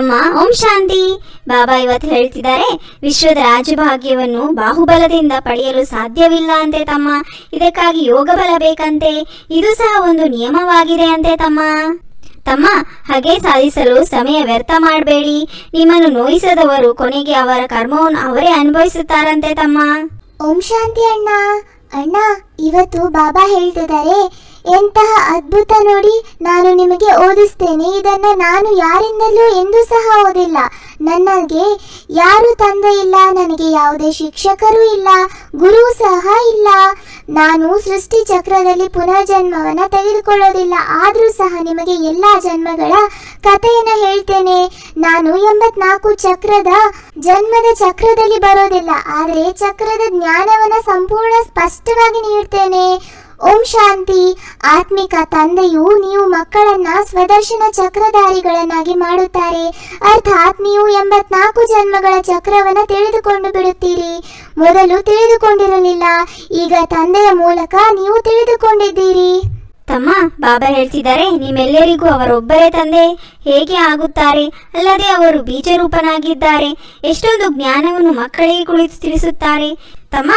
ತಮ್ಮ ಓಂ ಶಾಂತಿ. ಬಾಬಾ ಇವತ್ತು ಹೇಳ್ತಿದ್ದಾರೆ, ವಿಶ್ವದ ರಾಜಭಾಗ್ಯವನ್ನು ಬಾಹುಬಲದಿಂದ ಪಡೆಯಲು ಸಾಧ್ಯವಿಲ್ಲ ಅಂತೆ ತಮ್ಮ. ಇದಕ್ಕಾಗಿ ಯೋಗ ಬಲ ಬೇಕಂತೆ. ಇದು ಸಹ ಒಂದು ನಿಯಮವಾಗಿದೆ ಅಂತೆ ತಮ್ಮ. ತಮ್ಮ, ಹಾಗೆ ಸಾಧಿಸಲು ಸಮಯ ವ್ಯರ್ಥ ಮಾಡಬೇಡಿ. ನಿಮ್ಮನ್ನು ನೋಯಿಸದವರು ಕೊನೆಗೆ ಅವರ ಕರ್ಮವನ್ನು ಅವರೇ ಅನುಭವಿಸುತ್ತಾರಂತೆ ತಮ್ಮ. ಓಂ ಶಾಂತಿ ಅಣ್ಣ. ಅಣ್ಣ, ಇವತ್ತು ಬಾಬಾ ಹೇಳ್ತಿದ್ದಾರೆ ಎಂತಹ ಅದ್ಭುತ ನೋಡಿ ನಾನು ನಿಮಗೆ ಓದಿಸ್ತೇನೆ. ಇದನ್ನ ನಾನು ಯಾರಿಂದಲೂ ಎಂದೂ ಸಹ ಓದಿಲ್ಲ. ನನಗೆ ಯಾರು ತಂದೆ ಇಲ್ಲ, ನನಗೆ ಯಾವುದೇ ಶಿಕ್ಷಕರು ಇಲ್ಲ, ಗುರು ಸಹ ಇಲ್ಲ. ನಾನು ಸೃಷ್ಟಿ ಚಕ್ರದಲ್ಲಿ ಪುನರ್ಜನ್ಮವನ್ನ ತೆಗೆದುಕೊಳ್ಳೋದಿಲ್ಲ. ಆದರೂ ಸಹ ನಿಮಗೆ ಎಲ್ಲಾ ಜನ್ಮಗಳ ಕಥೆಯನ್ನ ಹೇಳ್ತೇನೆ. ನಾನು ಎಂಬತ್ನಾಲ್ಕು ಚಕ್ರದ ಜನ್ಮದ ಚಕ್ರದಲ್ಲಿ ಬರೋದಿಲ್ಲ. ಆದರೆ ಚಕ್ರದ ಜ್ಞಾನವನ್ನ ಸಂಪೂರ್ಣ ಸ್ಪಷ್ಟವಾಗಿ ನೀಡ್ತೇನೆ. ಓಂ ಶಾಂತಿ. ಆತ್ಮಿಕ ತಂದೆಯು ನೀವು ಮಕ್ಕಳನ್ನ ಸ್ವದರ್ಶನ ಚಕ್ರಧಾರಿಗಳನ್ನಾಗಿ ಮಾಡುತ್ತಾರೆ. ಅರ್ಥಾತ್ ನೀವು ಎಂಬತ್ನಾಲ್ಕು ಜನ್ಮಗಳ ಚಕ್ರವನ್ನ ತಿಳಿದುಕೊಂಡು ಬಿಡುತ್ತೀರಿ. ಮೊದಲು ತಿಳಿದುಕೊಂಡಿರಲಿಲ್ಲ, ಈಗ ತಂದೆಯ ಮೂಲಕ ನೀವು ತಿಳಿದುಕೊಂಡಿದ್ದೀರಿ. ತಮ್ಮ, ಬಾಬಾ ಹೇಳ್ತಿದ್ದಾರೆ, ನಿಮ್ಮೆಲ್ಲರಿಗೂ ಅವರೊಬ್ಬರೇ ತಂದೆ. ಹೇಗೆ ಆಗುತ್ತಾರೆ? ಅಲ್ಲದೆ ಅವರು ಬೀಜರೂಪನಾಗಿದ್ದಾರೆ. ಎಷ್ಟೊಂದು ಜ್ಞಾನವನ್ನು ಮಕ್ಕಳಿಗೆ ಕುಳಿತು ತಿಳಿಸುತ್ತಾರೆ. ತಮ್ಮ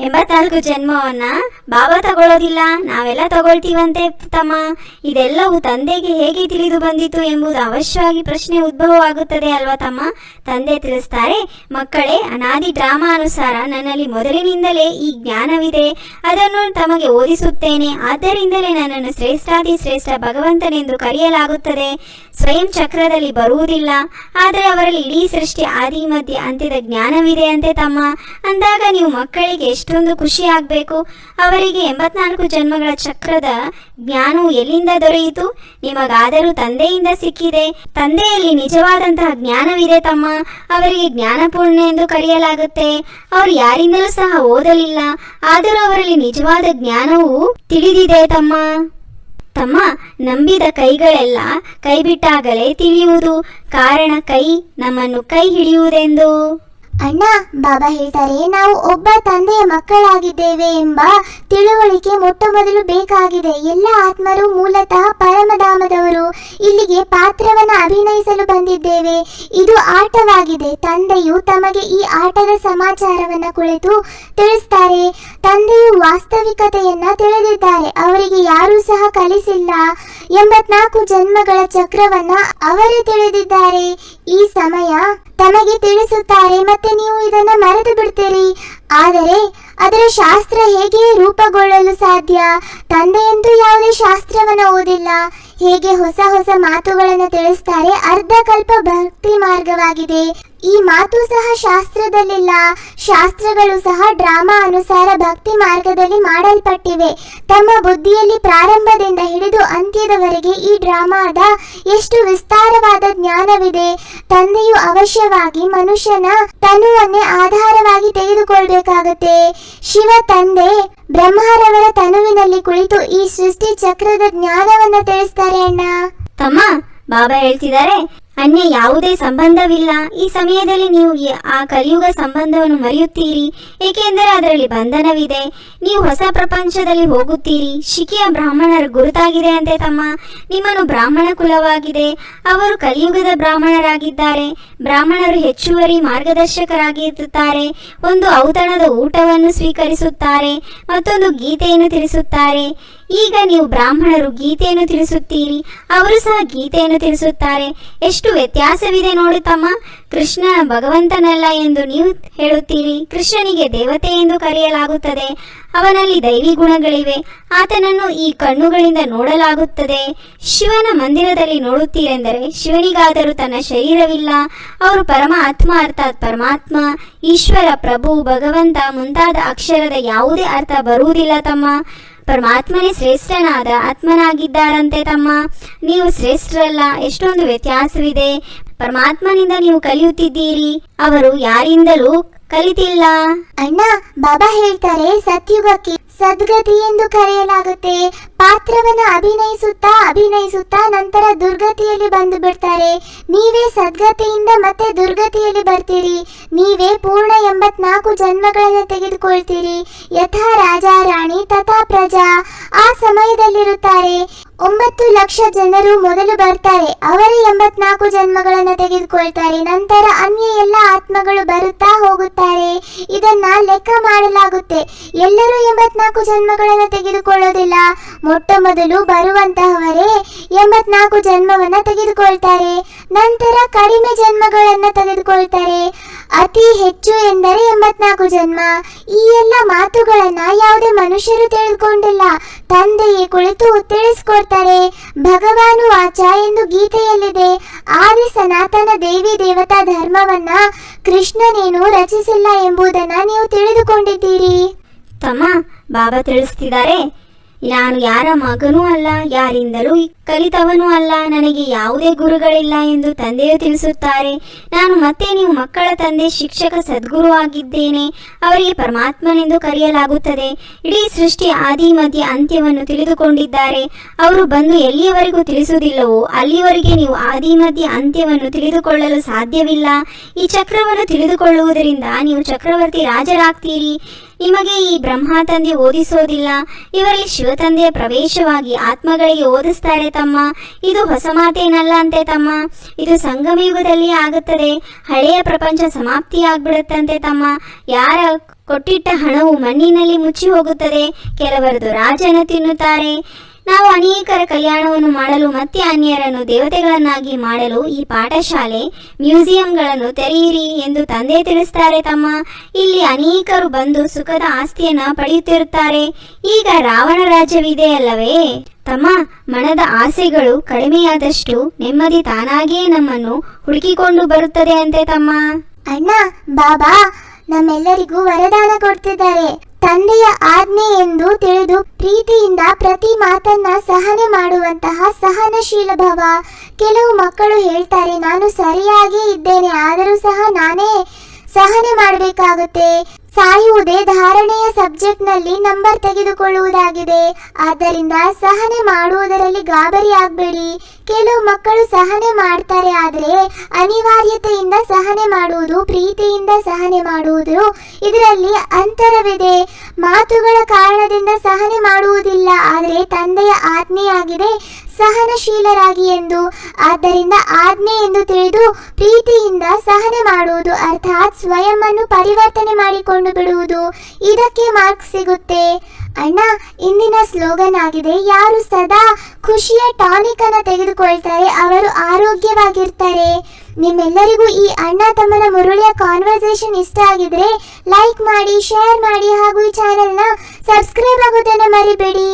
ಎಂಬತ್ನಾಲ್ಕು ಜನ್ಮವನ್ನ ಬಾಬಾ ತಗೊಳ್ಳೋದಿಲ್ಲ. ನಾವೆಲ್ಲ ತಗೊಳ್ತೀವಂತೆ ತಮ್ಮ. ಇದೆಲ್ಲವೂ ತಂದೆಗೆ ಹೇಗೆ ತಿಳಿದು ಬಂದಿತು ಎಂಬುದು ಅವಶ್ಯವಾಗಿ ಪ್ರಶ್ನೆ ಉದ್ಭವವಾಗುತ್ತದೆ ಅಲ್ವಾ ತಮ್ಮ? ತಂದೆ ತಿಳಿಸ್ತಾರೆ, ಮಕ್ಕಳೇ, ಅನಾದಿ ಡ್ರಾಮಾ ಅನುಸಾರ ನನ್ನಲ್ಲಿ ಮೊದಲಿನಿಂದಲೇ ಈ ಜ್ಞಾನವಿದೆ. ಅದನ್ನು ತಮಗೆ ಓದಿಸುತ್ತೇನೆ. ಆದ್ದರಿಂದಲೇ ನನ್ನನ್ನು ಶ್ರೇಷ್ಠಾದಿ ಶ್ರೇಷ್ಠ ಭಗವಂತನೆಂದು ಕರೆಯಲಾಗುತ್ತದೆ. ಸ್ವಯಂ ಚಕ್ರದಲ್ಲಿ ಬರುವುದಿಲ್ಲ. ಆದರೆ ಅವರಲ್ಲಿ ಇಡೀ ಸೃಷ್ಟಿ ಆದಿ ಮಧ್ಯೆ ಅಂತ್ಯದ ಜ್ಞಾನವಿದೆ ಅಂತೆ ತಮ್ಮ. ಅಂದಾಗ ನೀವು ಮಕ್ಕಳಿಗೆ ಎಷ್ಟೊಂದು ಖುಷಿ ಆಗಬೇಕು. ಅವರಿಗೆ ಎಂಬತ್ನಾಲ್ಕು ಜನ್ಮಗಳ ಚಕ್ರದ ಜ್ಞಾನವು ಎಲ್ಲಿಂದ ದೊರೆಯಿತು? ನಿಮಗಾದರೂ ತಂದೆಯಿಂದ ಸಿಕ್ಕಿದೆ. ತಂದೆಯಲ್ಲಿ ನಿಜವಾದಂತಹ ಜ್ಞಾನವಿದೆ ತಮ್ಮ. ಅವರಿಗೆ ಜ್ಞಾನಪೂರ್ಣ ಎಂದು ಕರೆಯಲಾಗುತ್ತೆ. ಅವರು ಯಾರಿಂದಲೂ ಸಹ ಓದಲಿಲ್ಲ. ಆದರೂ ಅವರಲ್ಲಿ ನಿಜವಾದ ಜ್ಞಾನವು ತಿಳಿದಿದೆ ತಮ್ಮ. ತಮ್ಮ ನಂಬಿದ ಕೈಗಳೆಲ್ಲ ಕೈಬಿಟ್ಟಾಗಲೇ ತಿಳಿಯುವುದು. ಕಾರಣ ಕೈ ನಮ್ಮನ್ನು ಕೈ ಹಿಡಿಯುವುದೆಂದು. ಅಣ್ಣ, ಬಾಬಾ ಹೇಳ್ತಾರೆ, ನಾವು ಒಬ್ಬ ತಂದೆಯ ಮಕ್ಕಳಾಗಿದ್ದೇವೆ ಎಂಬ ತಿಳುವಳಿಕೆ ಮೊಟ್ಟ ಮೊದಲು ಬೇಕಾಗಿದೆ. ಎಲ್ಲ ಆತ್ಮರು ಮೂಲತಃ ಪರಮಧಾಮದವರು ಇಲ್ಲಿಗೆ ಪಾತ್ರವನ್ನು ಅಭಿನಯಿಸಲು ಬಂದಿದ್ದೇವೆ. ಇದು ಆಟವಾಗಿದೆ. ತಂದೆಯು ತಮಗೆ ಈ ಆಟದ ಸಮಾಚಾರವನ್ನ ಕುಳಿತು ತಿಳಿಸ್ತಾರೆ. ತಂದೆಯು ವಾಸ್ತವಿಕತೆಯನ್ನ ತಿಳಿದಿದ್ದಾರೆ. ಅವರಿಗೆ ಯಾರೂ ಸಹ ಕಲಿಸಿಲ್ಲ ಎಂಬತ್ನಾಲ್ಕು ಜನ್ಮಗಳ ಚಕ್ರವನ್ನ ಅವರೇ ತಿಳಿದಿದ್ದಾರೆ. ಈ ಸಮಯ ತಮಗೆ ತಿಳಿಸುತ್ತಾರೆ ಮತ್ತೆ ನೀವು ಇದನ್ನ ಮರೆತು ಬಿಡ್ತೀರಿ. ಆದರೆ ಅದರ ಶಾಸ್ತ್ರ ಹೇಗೆ ರೂಪುಗೊಳ್ಳಲು ಸಾಧ್ಯ? ತಂದೆಯಂತೂ ಯಾವುದೇ ಶಾಸ್ತ್ರವನ್ನು ಓದಿಲ್ಲ. ಹೇಗೆ ಹೊಸ ಹೊಸ ಮಾತುಗಳನ್ನು ತಿಳಿಸ್ತಾರೆ ಅರ್ಧಕಲ್ಪ ಭಕ್ತಿ ಮಾರ್ಗವಾಗಿದೆ. ಈ ಮಾತು ಸಹ ಶಾಸ್ತ್ರದಲ್ಲಿಲ್ಲ. ಶಾಸ್ತ್ರಗಳು ಸಹ ಡ್ರಾಮಾ ಅನುಸಾರ ಭಕ್ತಿ ಮಾರ್ಗದಲ್ಲಿ ಮಾಡಲ್ಪಟ್ಟಿವೆ. ತಮ್ಮ ಬುದ್ಧಿಯಲ್ಲಿ ಪ್ರಾರಂಭದಿಂದ ಹಿಡಿದು ಅಂತ್ಯದವರೆಗೆ ಈ ಡ್ರಾಮಾದ ಎಷ್ಟು ವಿಸ್ತಾರವಾದ ಜ್ಞಾನವಿದೆ. ತಂದೆಯು ಅವಶ್ಯವಾಗಿ ಮನುಷ್ಯನ ತನುವನ್ನೇ ಆಧಾರವಾಗಿ ತೆಗೆದುಕೊಳ್ಬೇಕಾಗುತ್ತೆ. ಶಿವ ತಂದೆ ಬ್ರಹ್ಮರವರ ತನುವಿನಲ್ಲಿ ಕುಳಿತು ಈ ಸೃಷ್ಟಿ ಚಕ್ರದ ಜ್ಞಾನವನ್ನ ತಿಳಿಸ್ತಾರೆ ಅಣ್ಣ. ತಮ್ಮ ಬಾಬಾ ಹೇಳ್ತಿದ್ದಾರೆ ಅನ್ಯ ಯಾವುದೇ ಸಂಬಂಧವಿಲ್ಲ. ಈ ಸಮಯದಲ್ಲಿ ನೀವು ಆ ಕಲಿಯುಗ ಸಂಬಂಧವನ್ನು ಮರೆಯುತ್ತೀರಿ. ಏಕೆಂದರೆ ಅದರಲ್ಲಿ ಬಂಧನವಿದೆ. ನೀವು ಹೊಸ ಪ್ರಪಂಚದಲ್ಲಿ ಹೋಗುತ್ತೀರಿ. ಶಿಖಿಯ ಬ್ರಾಹ್ಮಣರ ಗುರುತಾಗಿದೆ ಅಂತೆ ತಮ್ಮ. ನಿಮ್ಮನ್ನು ಬ್ರಾಹ್ಮಣ ಕುಲವಾಗಿದೆ. ಅವರು ಕಲಿಯುಗದ ಬ್ರಾಹ್ಮಣರಾಗಿದ್ದಾರೆ. ಬ್ರಾಹ್ಮಣರು ಹೆಚ್ಚುವರಿ ಮಾರ್ಗದರ್ಶಕರಾಗಿರುತ್ತಾರೆ ಒಂದು ಔತಣದ ಊಟವನ್ನು ಸ್ವೀಕರಿಸುತ್ತಾರೆ. ಮತ್ತೊಂದು ಗೀತೆಯನ್ನು ತಿಳಿಸುತ್ತಾರೆ. ಈಗ ನೀವು ಬ್ರಾಹ್ಮಣರು ಗೀತೆಯನ್ನು ತಿಳಿಸುತ್ತೀರಿ, ಅವರು ಸಹ ಗೀತೆಯನ್ನು ತಿಳಿಸುತ್ತಾರೆ. ಎಷ್ಟು ವ್ಯತ್ಯಾಸವಿದೆ ನೋಡಿ ತಮ್ಮ. ಕೃಷ್ಣ ಭಗವಂತನಲ್ಲ ಎಂದು ನೀವು ಹೇಳುತ್ತೀರಿ. ಕೃಷ್ಣನಿಗೆ ದೇವತೆ ಎಂದು ಕರೆಯಲಾಗುತ್ತದೆ. ಅವನಲ್ಲಿ ದೈವಿ ಗುಣಗಳಿವೆ. ಆತನನ್ನು ಈ ಕಣ್ಣುಗಳಿಂದ ನೋಡಲಾಗುತ್ತದೆ. ಶಿವನ ಮಂದಿರದಲ್ಲಿ ನೋಡುತ್ತೀರೆಂದರೆ ಶಿವನಿಗಾದರೂ ತನ್ನ ಶರೀರವಿಲ್ಲ. ಅವರು ಪರಮಾತ್ಮ ಅರ್ಥಾತ್ ಪರಮಾತ್ಮ. ಈಶ್ವರ, ಪ್ರಭು, ಭಗವಂತ ಮುಂತಾದ ಅಕ್ಷರದ ಯಾವುದೇ ಅರ್ಥ ಬರುವುದಿಲ್ಲ ತಮ್ಮ. ಪರಮಾತ್ಮನೇ ಶ್ರೇಷ್ಠನಾದ ಆತ್ಮನಾಗಿದ್ದಾರಂತೆ ತಮ್ಮ. ನೀವು ಶ್ರೇಷ್ಠರಲ್ಲ, ಎಷ್ಟೊಂದು ವ್ಯತ್ಯಾಸವಿದೆ. ಪರಮಾತ್ಮನಿಂದ ನೀವು ಕಲಿಯುತ್ತಿದ್ದೀರಿ. ಅವರು ಯಾರಿಂದಲೂ ಕಲಿತಿಲ್ಲ. ಅಣ್ಣ, ಬಾಬಾ ಹೇಳ್ತಾರೆ, ಸತ್ಯುಗಕ್ಕೆ ಸದ್ಗತಿ ಎಂದು ಕರೆಯಲಾಗುತ್ತೆ. ಪಾತ್ರವನ್ನು ಅಭಿನಯಿಸುತ್ತಾ ಅಭಿನಯಿಸುತ್ತಾ ನಂತರ ದುರ್ಗತಿಯಲ್ಲಿ ಬಂದು ಬಿಡ್ತಾರೆ. ನೀವೇ ಸದ್ಗತಿಯಿಂದ ಮತ್ತೆ ದುರ್ಗತಿಯಲ್ಲಿ ಬರ್ತೀರಿ. ನೀವೇ ಪೂರ್ಣ ಎಂಬತ್ನಾಲ್ಕು ಜನ್ಮಗಳನ್ನು ತೆಗೆದುಕೊಳ್ತೀರಿ. ಯಥಾ ರಾಜ ರಾಣಿ, ತಥಾ ಪ್ರಜಾ, ಆ ಸಮಯದಲ್ಲಿರುತ್ತಾರೆ. ಒಂಬತ್ತು ಲಕ್ಷ ಜನರು ಮೊದಲು ಬರ್ತಾರೆ. ಅವರೇ ಎಂಬತ್ನಾಲ್ಕು ಜನ್ಮಗಳನ್ನು ತೆಗೆದುಕೊಳ್ತಾರೆ. ನಂತರ ಅನ್ಯ ಎಲ್ಲ ಆತ್ಮಗಳು ಬರುತ್ತಾ ಹೋಗುತ್ತಾರೆ. ಇದನ್ನ ಲೆಕ್ಕ ಮಾಡಲಾಗುತ್ತೆ. ಎಲ್ಲರೂ ಎಂಬತ್ನಾಲ್ಕು ಜನ್ಮಗಳನ್ನು ತೆಗೆದುಕೊಳ್ಳೋದಿಲ್ಲ. ಮೊಟ್ಟ ಮೊದಲು ಬರುವಂತಹವರೇ ಎಂಬತ್ನಾಲ್ಕು ಜನ್ಮವನ್ನು ತೆಗೆದುಕೊಳ್ತಾರೆ. ನಂತರ ಕಡಿಮೆ ಜನ್ಮಗಳನ್ನು ತೆಗೆದುಕೊಳ್ತಾರೆ. ಅತಿ ಹೆಚ್ಚು ಎಂದರೆ ಎಂಬತ್ನಾಲ್ಕು ಜನ್ಮ. ಈ ಎಲ್ಲ ಮಾತುಗಳನ್ನ ಯಾವುದೇ ಮನುಷ್ಯರು ತಿಳಿದುಕೊಂಡಿಲ್ಲ ತಂದೆಯೇ ಕುಳಿತು ತಿಳಿಸ್ಕೊಡ್ತಾರೆ. ಭಗವಾನು ವಾಚ ಎಂದು ಗೀತೆಯಲ್ಲಿದೆ. ಆದಿ ಸನಾತನ ದೇವಿ ದೇವತಾ ಧರ್ಮವನ್ನ ಕೃಷ್ಣನೇನು ರಚಿಸಿಲ್ಲ ಎಂಬುದನ್ನ ನೀವು ತಿಳಿದುಕೊಂಡಿದ್ದೀರಿ. ತಮ್ಮ, ಬಾಬಾ ತಿಳಿಸ್ತಿದ್ದಾರೆ. ನಾನು ಯಾರ ಮಗನೂ ಅಲ್ಲ, ಯಾರಿಂದಲೂ ಕಲಿತವನೂ ಅಲ್ಲ, ನನಗೆ ಯಾವುದೇ ಗುರುಗಳಿಲ್ಲ ಎಂದು ತಂದೆಯು ತಿಳಿಸುತ್ತಾರೆ. ನಾನು ಮತ್ತೆ ನೀವು ಮಕ್ಕಳ ತಂದೆ, ಶಿಕ್ಷಕ, ಸದ್ಗುರು ಆಗಿದ್ದೇನೆ. ಅವರಿಗೆ ಪರಮಾತ್ಮನೆಂದು ಕರೆಯಲಾಗುತ್ತದೆ. ಇಡೀ ಸೃಷ್ಟಿ ಆದಿ ಮಧ್ಯ ಅಂತ್ಯವನ್ನು ತಿಳಿದುಕೊಂಡಿದ್ದಾರೆ. ಅವರು ಬಂದು ಎಲ್ಲಿಯವರೆಗೂ ತಿಳಿಸುವುದಿಲ್ಲವೋ ಅಲ್ಲಿಯವರೆಗೆ ನೀವು ಆದಿ ಮಧ್ಯ ಅಂತ್ಯವನ್ನು ತಿಳಿದುಕೊಳ್ಳಲು ಸಾಧ್ಯವಿಲ್ಲ. ಈ ಚಕ್ರವನ್ನು ತಿಳಿದುಕೊಳ್ಳುವುದರಿಂದ ನೀವು ಚಕ್ರವರ್ತಿ ರಾಜರಾಗ್ತೀರಿ. ನಿಮಗೆ ಈ ಬ್ರಹ್ಮ ತಂದೆ ಓದಿಸೋದಿಲ್ಲ. ಇವರಲ್ಲಿ ಶಿವತಂದೆಯ ಪ್ರವೇಶವಾಗಿ ಆತ್ಮಗಳಿಗೆ ಓದಿಸ್ತಾರೆ ತಮ್ಮ. ಇದು ಹೊಸ ಮಾತೇನಲ್ಲ ಅಂತೆ ತಮ್ಮ. ಇದು ಸಂಗಮಯುಗದಲ್ಲಿ ಆಗುತ್ತದೆ. ಹಳೆಯ ಪ್ರಪಂಚ ಸಮಾಪ್ತಿಯಾಗ್ಬಿಡುತ್ತಂತೆ ತಮ್ಮ. ಯಾರ ಕೊಟ್ಟಿಟ್ಟ ಹಣವು ಮಣ್ಣಿನಲ್ಲಿ ಮುಚ್ಚಿ ಹೋಗುತ್ತದೆ. ಕೆಲವರದು ರಾಜನ ತಿನ್ನುತ್ತಾರೆ. ನಾವು ಅನೇಕರ ಕಲ್ಯಾಣವನ್ನು ಮಾಡಲು ಮತ್ತೆ ಅನ್ಯರನ್ನು ದೇವತೆಗಳನ್ನಾಗಿ ಮಾಡಲು ಈ ಪಾಠಶಾಲೆ ಮ್ಯೂಸಿಯಂಗಳನ್ನು ತೆರೆಯಿರಿ ಎಂದು ತಂದೆ ತಿಳಿಸ್ತಾರೆ ತಮ್ಮ. ಇಲ್ಲಿ ಅನೇಕರು ಬಂದು ಸುಖದ ಆಸ್ತಿಯನ್ನ ಪಡೆಯುತ್ತಿರುತ್ತಾರೆ. ಈಗ ರಾವಣ ರಾಜ್ಯವಿದೆ ಅಲ್ಲವೇ? ತಮ್ಮ ಮನದ ಆಸೆಗಳು ಕಡಿಮೆಯಾದಷ್ಟು ನೆಮ್ಮದಿ ತಾನಾಗಿಯೇ ನಮ್ಮನ್ನು ಹುಡುಕಿಕೊಂಡು ಬರುತ್ತದೆ ಅಂತೆ ತಮ್ಮ. ಅಣ್ಣ, ಬಾಬಾ, ನಮ್ಮೆಲ್ಲರಿಗೂ ವರದಾನ ಕೊಡ್ತಿದ್ದಾರೆ. ತಂದೆಯ ಆಜ್ಞೆ ಎಂದು ತಿಳಿದು ಪ್ರೀತಿಯಿಂದ ಪ್ರತಿ ಮಾತನ್ನ ಸಹನೆ ಮಾಡುವಂತಹ ಸಹನಶೀಲ ಭಾವ. ಕೆಲವು ಮಕ್ಕಳು ಹೇಳ್ತಾರೆ, ನಾನು ಸರಿಯಾಗಿ ಇದ್ದೇನೆ, ಆದರೂ ಸಹ ನಾನೇ ಸಹನೆ ಮಾಡಬೇಕಾಗುತ್ತೆ. ಸಾಯುವುದೇ ಧಾರಣೆಯ ಸಬ್ಜೆಕ್ಟ್ನಲ್ಲಿ ನಂಬರ್ ತೆಗೆದುಕೊಳ್ಳುವುದಾಗಿದೆ. ಆದ್ದರಿಂದ ಸಹನೆ ಮಾಡುವುದರಲ್ಲಿ ಗಾಬರಿ ಆಗಬೇಡಿ. ಕೆಲವು ಮಕ್ಕಳು ಸಹನೆ ಮಾಡ್ತಾರೆ, ಆದರೆ ಅನಿವಾರ್ಯತೆಯಿಂದ ಸಹನೆ ಮಾಡುವುದು, ಪ್ರೀತಿಯಿಂದ ಸಹನೆ ಮಾಡುವುದು ಇದರಲ್ಲಿ ಅಂತರವಿದೆ. ಮಾತುಗಳ ಕಾರಣದಿಂದ ಸಹನೆ ಮಾಡುವುದಿಲ್ಲ, ಆದರೆ ತಂದೆಯ ಆಜ್ಞೆಯಾಗಿದೆ, ಸಹನಶೀಲರಾಗಿ ಎಂದು. ಆದ್ದರಿಂದ ಆಜ್ಞೆ ಎಂದು ತಿಳಿದು ಪ್ರೀತಿಯಿಂದ ಸಹನೆ ಮಾಡುವುದು, ಅರ್ಥಾತ್ ಸ್ವಯಂ ಪರಿವರ್ತನೆ ಮಾಡಿಕೊಂಡು ಬಿಡುವುದು, ಇದಕ್ಕೆ ಮಾರ್ಕ್ಸ್ ಸಿಗುತ್ತೆ. ಅಣ್ಣ, ಇಂದಿನ ಸ್ಲೋಗನ್ ಆಗಿದೆ, ಯಾರು ಸದಾ ಖುಷಿಯ ಟಾನಿಕ್ ಅನ್ನ ತೆಗೆದುಕೊಳ್ತಾರೆ, ಅವರು ಆರೋಗ್ಯವಾಗಿರ್ತಾರೆ. ನಿಮ್ಮೆಲ್ಲರಿಗೂ ಈ ಅಣ್ಣ ತಮ್ಮನ ಮುರುಳಿಯ ಕಾನ್ವರ್ಸೇಷನ್ ಇಷ್ಟ ಆಗಿದ್ರೆ ಲೈಕ್ ಮಾಡಿ ಶೇರ್ ಮಾಡಿ ಹಾಗೂ ಈ ಚಾನೆಲ್ನ ಸಬ್ಸ್ಕ್ರೈಬ್ ಆಗೋದನ್ನ ಮರಿಬೇಡಿ.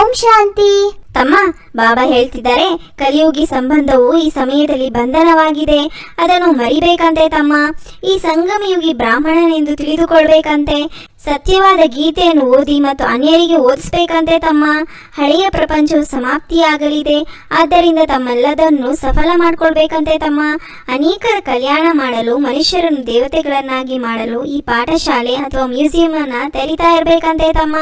ಓಂ ಶಾಂತಿ. ತಮ್ಮ ಬಾಬಾ ಹೇಳ್ತಿದ್ದಾರೆ, ಕಲಿಯುಗಿ ಸಂಬಂಧವು ಈ ಸಮಯದಲ್ಲಿ ಬಂಧನವಾಗಿದೆ. ಅದನ್ನು ಮರಿಬೇಕಂತೆ ತಮ್ಮ. ಈ ಸಂಗಮಯುಗಿ ಬ್ರಾಹ್ಮಣನೆಂದು ತಿಳಿದುಕೊಳ್ಬೇಕಂತೆ. ಸತ್ಯವಾದ ಗೀತೆಯನ್ನು ಓದಿ ಮತ್ತು ಅನ್ಯರಿಗೆ ಓದಿಸ್ಬೇಕಂತೆ ತಮ್ಮ. ಹಳೆಯ ಪ್ರಪಂಚವು ಸಮಾಪ್ತಿಯಾಗಲಿದೆ. ಆದ್ದರಿಂದ ತಮ್ಮೆಲ್ಲದನ್ನು ಸಫಲ ಮಾಡಿಕೊಳ್ಬೇಕಂತೆ ತಮ್ಮ. ಅನೇಕರ ಕಲ್ಯಾಣ ಮಾಡಲು, ಮನುಷ್ಯರನ್ನು ದೇವತೆಗಳನ್ನಾಗಿ ಮಾಡಲು ಈ ಪಾಠಶಾಲೆ ಅಥವಾ ಮ್ಯೂಸಿಯಂ ಅನ್ನ ತೆರಿತಾ ಇರಬೇಕಂತೆ ತಮ್ಮ.